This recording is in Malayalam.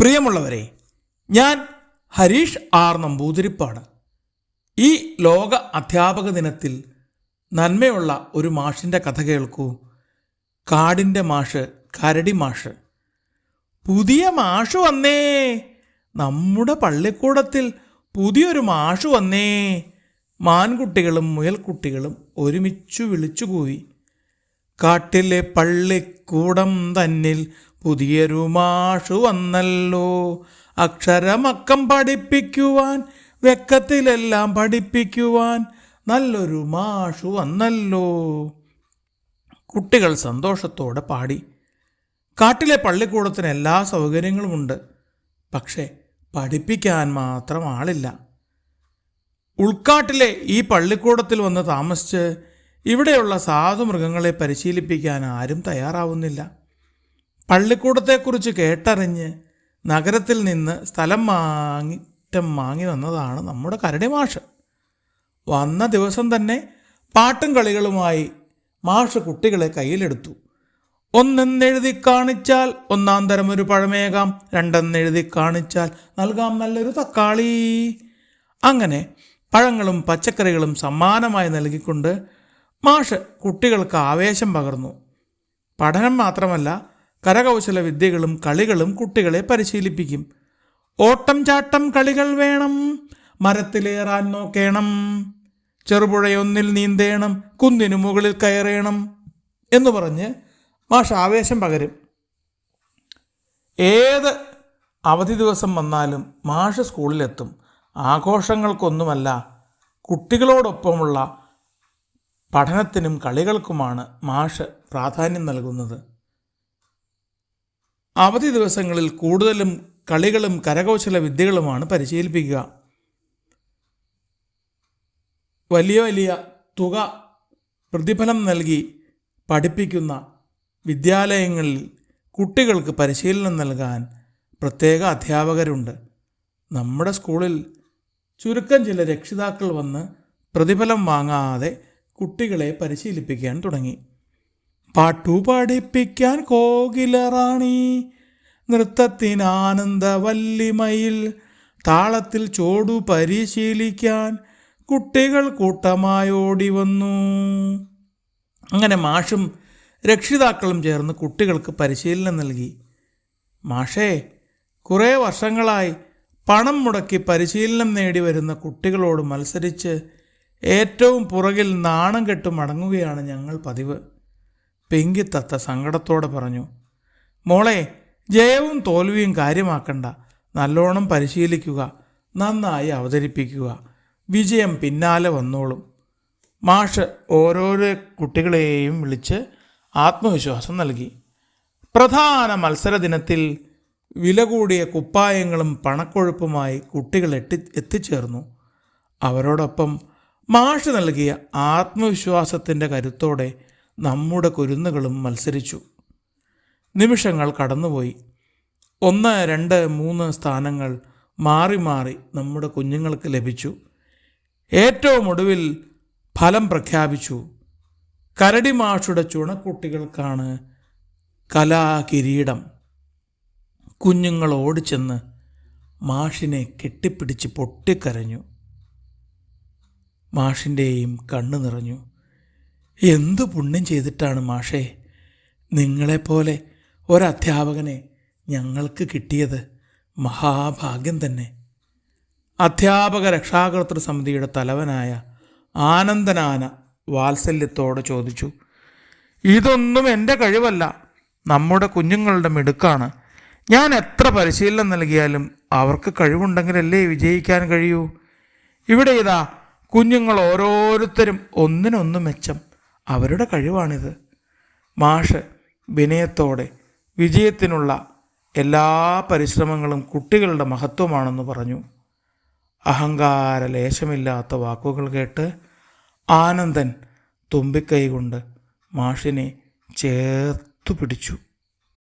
പ്രിയമുള്ളവരെ ഞാൻ ഹരീഷ് ആർ നമ്പൂതിരിപ്പാട്. ഈ ലോക അധ്യാപക ദിനത്തിൽ നന്മയുള്ള ഒരു മാഷിന്റെ കഥ കേൾക്കൂ. കാടിന്റെ മാഷ് കരടി മാഷ്. പുതിയ മാഷ് വന്നേ. നമ്മുടെ പള്ളിക്കൂടത്തിൽ പുതിയൊരു മാഷ് വന്നേ. മാൻകുട്ടികളും മുയൽക്കുട്ടികളും ഒരുമിച്ചു വിളിച്ചുകൂവി. കാട്ടിലെ പള്ളിക്കൂടം തന്നിൽ പുതിയൊരു മാഷു വന്നല്ലോ. അക്ഷരമക്കം പഠിപ്പിക്കുവാൻ വെക്കത്തിലെല്ലാം പഠിപ്പിക്കുവാൻ നല്ലൊരു മാഷു വന്നല്ലോ. കുട്ടികൾ സന്തോഷത്തോടെ പാടി. കാട്ടിലെ പള്ളിക്കൂടത്തിന് എല്ലാ സൗകര്യങ്ങളുമുണ്ട് പക്ഷേ പഠിപ്പിക്കാൻ മാത്രം ആളില്ല. ഉൾക്കാട്ടിലെ ഈ പള്ളിക്കൂടത്തിൽ വന്ന് താമസിച്ച് ഇവിടെയുള്ള സാധു മൃഗങ്ങളെ പരിശീലിപ്പിക്കാൻ ആരും തയ്യാറാവുന്നില്ല. പള്ളിക്കൂടത്തെക്കുറിച്ച് കേട്ടറിഞ്ഞ് നഗരത്തിൽ നിന്ന് സ്ഥലം മാങ്ങിറ്റം വാങ്ങി വന്നതാണ് നമ്മുടെ കരടി മാഷ് വന്ന ദിവസം തന്നെ പാട്ടും കളികളുമായി മാഷ് കുട്ടികളെ കയ്യിലെടുത്തു. ഒന്നെന്നെഴുതി കാണിച്ചാൽ ഒന്നാം തരം ഒരു പഴമേകാം രണ്ടെന്നെഴുതി കാണിച്ചാൽ നൽകാം നല്ലൊരു തക്കാളി. അങ്ങനെ പഴങ്ങളും പച്ചക്കറികളും സമ്മാനമായി നൽകിക്കൊണ്ട് മാഷ് കുട്ടികൾക്ക് ആവേശം പകർന്നു. പഠനം മാത്രമല്ല കരകൗശല വിദ്യകളും കളികളും കുട്ടികളെ പരിശീലിപ്പിക്കും. ഓട്ടം ചാട്ടം കളികൾ വേണം. മരത്തിലേറാൻ നോക്കേണം. ചെറുപുഴയൊന്നിൽ നീന്തേണം. കുന്നിനു മുകളിൽ കയറേണം എന്ന് പറഞ്ഞ് മാഷ് ആവേശം പകരും. ഏത് അവധി ദിവസം വന്നാലും മാഷ് സ്കൂളിലെത്തും. ആഘോഷങ്ങൾക്കൊന്നുമല്ല കുട്ടികളോടൊപ്പമുള്ള പഠനത്തിനും കളികൾക്കുമാണ് മാഷ് പ്രാധാന്യം നൽകുന്നത്. അവധി ദിവസങ്ങളിൽ കൂടുതലും കളികളും കരകൗശല വിദ്യകളുമാണ് പരിശീലിപ്പിക്കുക. വലിയ വലിയ തുക പ്രതിഫലം നൽകി പഠിപ്പിക്കുന്ന വിദ്യാലയങ്ങളിൽ കുട്ടികൾക്ക് പരിശീലനം നൽകാൻ പ്രത്യേക അധ്യാപകരുണ്ട്. നമ്മുടെ സ്കൂളിൽ ചുരുക്കം ചില രക്ഷിതാക്കൾ വന്ന് പ്രതിഫലം വാങ്ങാതെ കുട്ടികളെ പരിശീലിപ്പിക്കാൻ തുടങ്ങി. പാട്ടു പഠിപ്പിക്കാൻ കോകിലറാണി. നൃത്തത്തിനാനന്ദ വല്ലിമയിൽ താളത്തിൽ ചോടു പരിശീലിക്കാൻ കുട്ടികൾ കൂട്ടമായി ഓടി വന്നു. അങ്ങനെ മാഷും രക്ഷിതാക്കളും ചേർന്ന് കുട്ടികൾക്ക് പരിശീലനം നൽകി. മാഷേ കുറേ വർഷങ്ങളായി പണം മുടക്കി പരിശീലനം നേടി വരുന്ന കുട്ടികളോട് മത്സരിച്ച് ഏറ്റവും പുറകിൽ നാണം കെട്ട് മടങ്ങുകയാണ് ഞങ്ങൾ പതിവ്. പെങ്കിത്തത്ത സങ്കടത്തോടെ പറഞ്ഞു മോളെ ജയവും തോൽവിയും കാര്യമാക്കണ്ട. നല്ലോണം പരിശീലിക്കുക നന്നായി അവതരിപ്പിക്കുക. വിജയം പിന്നാലെ വന്നോളും. മാഷ് ഓരോരോ കുട്ടികളെയും വിളിച്ച് ആത്മവിശ്വാസം നൽകി. പ്രധാന മത്സര ദിനത്തിൽ വില കൂടിയ കുപ്പായങ്ങളും പണക്കൊഴുപ്പുമായി കുട്ടികൾ എത്തി എത്തിച്ചേർന്നു. അവരോടൊപ്പം മാഷ് നൽകിയ ആത്മവിശ്വാസത്തിന്റെ കരുത്തോടെ നമ്മുടെ കുരുന്നുകളും മത്സരിച്ചു. നിമിഷങ്ങൾ കടന്നുപോയി. ഒന്ന് രണ്ട് മൂന്ന് സ്ഥാനങ്ങൾ മാറി മാറി നമ്മുടെ കുഞ്ഞുങ്ങൾക്ക് ലഭിച്ചു. ഏറ്റവും ഒടുവിൽ ഫലം പ്രഖ്യാപിച്ചു. കരടി മാഷുടെ ചുണക്കുട്ടികൾക്കാണ് കലാകിരീടം. കുഞ്ഞുങ്ങൾ ഓടിച്ചെന്ന് മാഷിനെ കെട്ടിപ്പിടിച്ച് പൊട്ടിക്കരഞ്ഞു. മാഷിന്റെയും കണ്ണു നിറഞ്ഞു. എന്തു പുണ്യം ചെയ്തിട്ടാണ് മാഷേ നിങ്ങളെപ്പോലെ ഒരധ്യാപകനെ ഞങ്ങൾക്ക് കിട്ടിയത് മഹാഭാഗ്യം തന്നെ. അധ്യാപക രക്ഷാകർതൃ സമിതിയുടെ തലവനായ ആനന്ദനാന വാത്സല്യത്തോടെ ചോദിച്ചു ഇതൊന്നും എന്റെ കഴിവല്ല. നമ്മുടെ കുഞ്ഞുങ്ങളുടെ മിടുക്കാണ്. ഞാൻ എത്ര പരിശീലനം നൽകിയാലും അവർക്ക് കഴിവുണ്ടെങ്കിലല്ലേ വിജയിക്കാൻ കഴിയൂ? ഇവിടെ ഇതാ കുഞ്ഞുങ്ങൾ ഓരോരുത്തരും ഒന്നിനൊന്ന് മെച്ചം. അവരുടെ കഴിവാണിത്. മാഷ് വിനയത്തോടെ വിജയത്തിനുള്ള എല്ലാ പരിശ്രമങ്ങളും കുട്ടികളുടെ മഹത്വമാണെന്ന് പറഞ്ഞു. അഹങ്കാര ലേശമില്ലാത്ത വാക്കുകൾ കേട്ട് ആനന്ദൻ തുമ്പിക്കൈ കൊണ്ട് മാഷിനെ ചേർത്തു പിടിച്ചു.